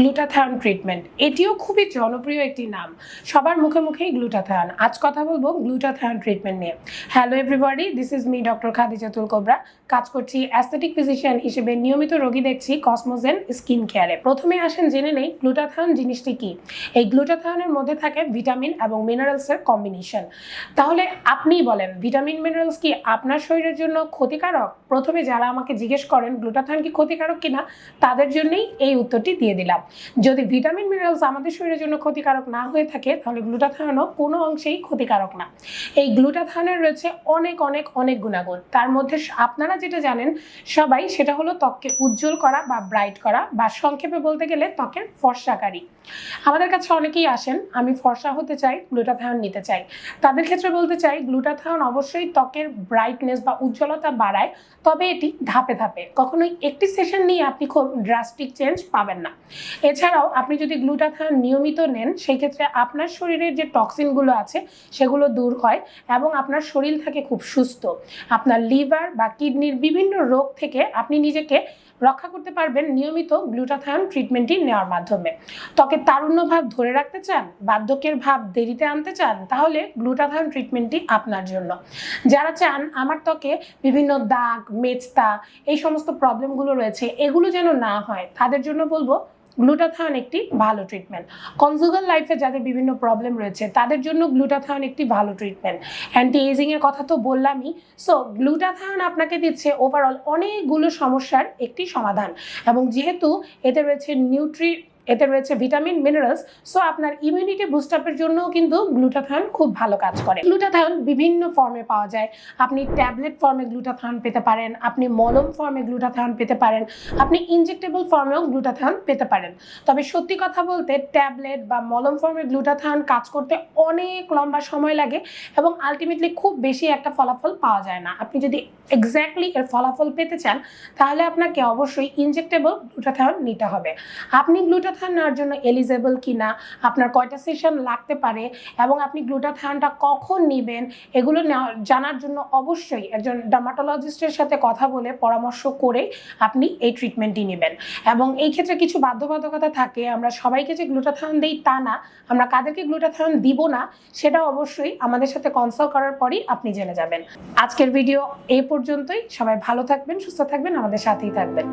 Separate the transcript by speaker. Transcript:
Speaker 1: Glutathione treatment. এটিও খুবই জনপ্রিয় একটি নাম। সবার মুখে মুখেই গ্লুটাথায়ন। আজ কথা বলব গ্লুটাথায়ন ট্রিটমেন্ট নিয়ে। Hello everybody this is me doctor Khadijatul Kobra কাজ করছি অ্যাস্থেটিক ফিজিশিয়ান হিসেবে নিয়মিত রোগী দেখছি কসমোজেন স্কিন কেয়ারে প্রথমে আসেন জেনে নেই গ্লুটাথায়ন জিনিসটি কি। এই গ্লুটাথায়নের মধ্যে থাকে ভিটামিন এবং মিনারেলসের কম্বিনেশন তাহলে আপনিই বলেন, ভিটামিন মিনারেলস কি আপনার শরীরের জন্য ক্ষতিকারক? প্রথমে যারা আমাকে জিজ্ঞেস করেন, গ্লুটাথায়ন কি ক্ষতিকারক কিনা, তাদের জন্যই এই উত্তরটি দিয়ে দিলাম। যদি ভিটামিন, মিনারেলস আমাদের শরীরের জন্য ক্ষতিকারক না হয়ে থাকে, তাহলে গ্লুটাথায়নও কোনো অংশেই ক্ষতিকারক না। এই গ্লুটাথায়নের রয়েছে অনেক অনেক অনেক গুণাগুণ। তার মধ্যে আপনারা যেটা জানেন সবাই, সেটা হলো ত্বককে উজ্জ্বল করা বা ব্রাইট করা বা সংক্ষেপে বলতে গেলে ত্বকের ফর্সাকারী। আমাদের কাছে অনেকেই আসেন, আমি ফর্সা হতে চাই, গ্লুটাথায়ন নিতে চাই। তাদের ক্ষেত্রে বলতে চাই, গ্লুটাথায়ন অবশ্যই ত্বকের ব্রাইটনেস বা উজ্জ্বলতা বাড়ায়, তবে এটি ধাপে ধাপে। কখনোই একটি সেশন নিয়ে আপনি খুব ড্রাস্টিক চেঞ্জ পাবেন না। এছাড়াও আপনি যদি গ্লুটাথায়ন নিয়মিত নেন, সেই ক্ষেত্রে আপনার শরীরের যে টক্সিনগুলো আছে, সেগুলো দূর হয় এবং আপনার শরীর থাকে খুব সুস্থ। আপনার লিভার বা কিডনির বিভিন্ন রোগ থেকে আপনি নিজেকে রক্ষা করতে পারবেন নিয়মিত গ্লুটাথায়ন ট্রিটমেন্টটি নেওয়ার মাধ্যমে। ত্বকের তারুণ্য ভাব ধরে রাখতে চান, বার্ধক্যের ভাব দেরিতে আনতে চান, তাহলে গ্লুটাথায়ন ট্রিটমেন্টটি আপনার জন্য। যারা চান আমার ত্বকে বিভিন্ন দাগ মেচতা এই সমস্ত প্রবলেমগুলো রয়েছে, এগুলো যেন না হয়, তাদের জন্য বলব গ্লুটাথায়ন একটি ভালো ট্রিটমেন্ট কনজুগাল লাইফে যাদের বিভিন্ন প্রবলেম রয়েছে, তাদের জন্য গ্লুটাথায়ন একটি ভালো ট্রিটমেন্ট অ্যান্টি এজিংয়ের কথা তো বললামই। সো গ্লুটাথায়ন আপনাকে দিচ্ছে ওভারঅল অনেকগুলো সমস্যার একটি সমাধান। এবং যেহেতু এতে রয়েছে নিউট্রি এতে রয়েছে ভিটামিন মিনারেলস সো আপনার ইমিউনিটি বুস্ট আপের জন্যও কিন্তু গ্লুটাথায়ন খুব ভালো কাজ করে। গ্লুটাথায়ন বিভিন্ন ফর্মে পাওয়া যায়। আপনি ট্যাবলেট ফর্মে গ্লুটাথায়ন পেতে পারেন, আপনি মলম ফর্মে গ্লুটাথায়ন পেতে পারেন, আপনি ইনজেক্টেবল ফর্মেও গ্লুটাথায়ন পেতে পারেন। তবে সত্যি কথা বলতে ট্যাবলেট বা মলম ফর্মে গ্লুটাথায়ন কাজ করতে অনেক লম্বা সময় লাগে এবং আলটিমেটলি খুব বেশি একটা ফলাফল পাওয়া যায় না। আপনি যদি এক্স্যাক্টলি এর ফলাফল পেতে চান, তাহলে আপনাকে অবশ্যই ইনজেক্টেবল গ্লুটাথায়ন নিতে হবে। আপনি গ্লুটাথায়ন নেওয়ার জন্য এলিজেবল কিনা, আপনার কয়টা সেশন লাগতে পারে এবং আপনি গ্লুটাথানটা কখন নেবেন, এগুলো জানার জন্য অবশ্যই একজন ডার্মাটোলজিস্টের সাথে কথা বলে পরামর্শ করে আপনি এই ট্রিটমেন্টটি নেবেন। এবং এই ক্ষেত্রে কিছু বাধ্যবাধকতা থাকে, আমরা সবাইকে যে গ্লুটাথান দেই তা না, আমরা কাদেরকে গ্লুটাথায়ন দিব না, সেটা অবশ্যই আমাদের সাথে কনসাল্ট করার পরই আপনি জেনে যাবেন। আজকের ভিডিও এই পর্যন্তই, সবাই ভালো থাকবেন, সুস্থ থাকবেন, আমাদের সাথেই থাকবেন।